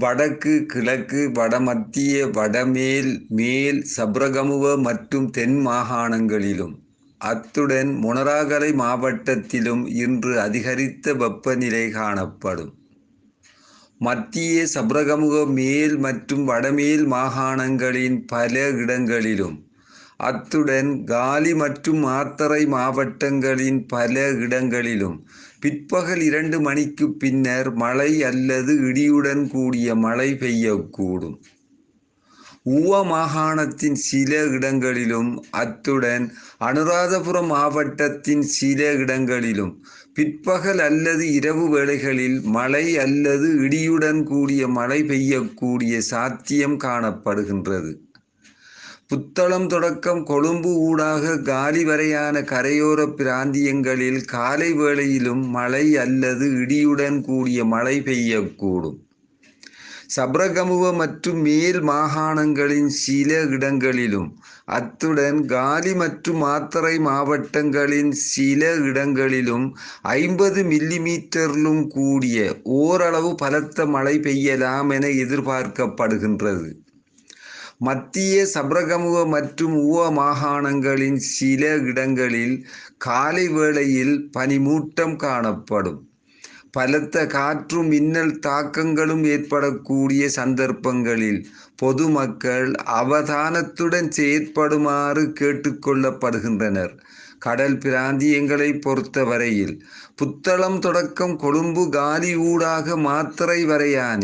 வடக்கு கிழக்கு வடமத்திய வடமேல் மேல் சப்ரகமுவ மற்றும் தென் மாகாணங்களிலும். அத்துடன் மொனராகலை மாவட்டத்திலும் இன்று அதிகரித்த வெப்பநிலை காணப்படும். மத்திய சப்ரகமுக மேல் மற்றும் வடமேல் மாகாணங்களின் பல இடங்களிலும் அத்துடன் காலி மற்றும் மாத்தறை மாவட்டங்களின் பல இடங்களிலும் பிற்பகல் இரண்டு மணிக்கு பின்னர் மழை அல்லது இடியுடன் கூடிய மழை பெய்யக்கூடும். ஊவ மாகாணத்தின் சில இடங்களிலும் அத்துடன் அனுராதபுரம் மாவட்டத்தின் சில இடங்களிலும் பிற்பகல் அல்லது இரவு வேளைகளில் மழை அல்லது இடியுடன் கூடிய மழை பெய்யக்கூடிய சாத்தியம் காணப்படுகின்றது. புத்தளம் தொடக்கம் கொழும்பு ஊடாக காலி வரையான கரையோர பிராந்தியங்களில் காலை வேளையிலும் மழை அல்லது இடியுடன் கூடிய மழை பெய்யக்கூடும். சப்ரகமுவ மற்றும் மேல் மாகாணங்களின் சில இடங்களிலும் அத்துடன் காலி மற்றும் மாத்தறை மாவட்டங்களின் சில இடங்களிலும் ஐம்பது மில்லிமீட்டரிலும் கூடிய ஓரளவு பலத்த மழை பெய்யலாம் என எதிர்பார்க்கப்படுகின்றது. மத்திய சப்ரகமுக மற்றும் ஊவ மாகாணங்களின் சில இடங்களில் காலை வேளையில் பனிமூட்டம் காணப்படும். பலத்த காற்றும் மின்னல் தாக்கங்களும் ஏற்படக்கூடிய சந்தர்ப்பங்களில் பொதுமக்கள் அவதானத்துடன் செயற்படுமாறு கேட்டுக்கொள்ளப்படுகின்றனர். கடல் பிராந்தியங்களை பொறுத்தவரையில் புத்தளம் தொடக்கம் கொழும்பு காலி ஊடாக மாத்திரை வரையான.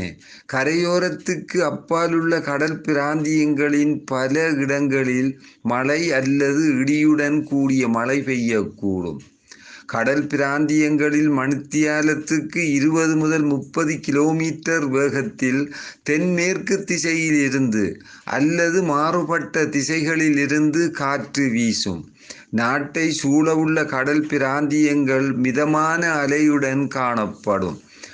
கரையோரத்துக்கு அப்பாலுள்ள கடல் பிராந்தியங்களின் பல இடங்களில் மழை அல்லது இடியுடன் கூடிய மழை பெய்யக்கூடும். கடல் பிராந்தியங்களில் மணித்தியாலத்துக்கு இருபது முதல் முப்பது கிலோமீட்டர் வேகத்தில் தென்மேற்கு திசையில் இருந்து அல்லது மாறுபட்ட திசைகளில் இருந்து காற்று வீசும். நாட்டை சூழவுள்ள கடல் பிராந்தியங்கள் மிதமான அலையுடன் காணப்படும்.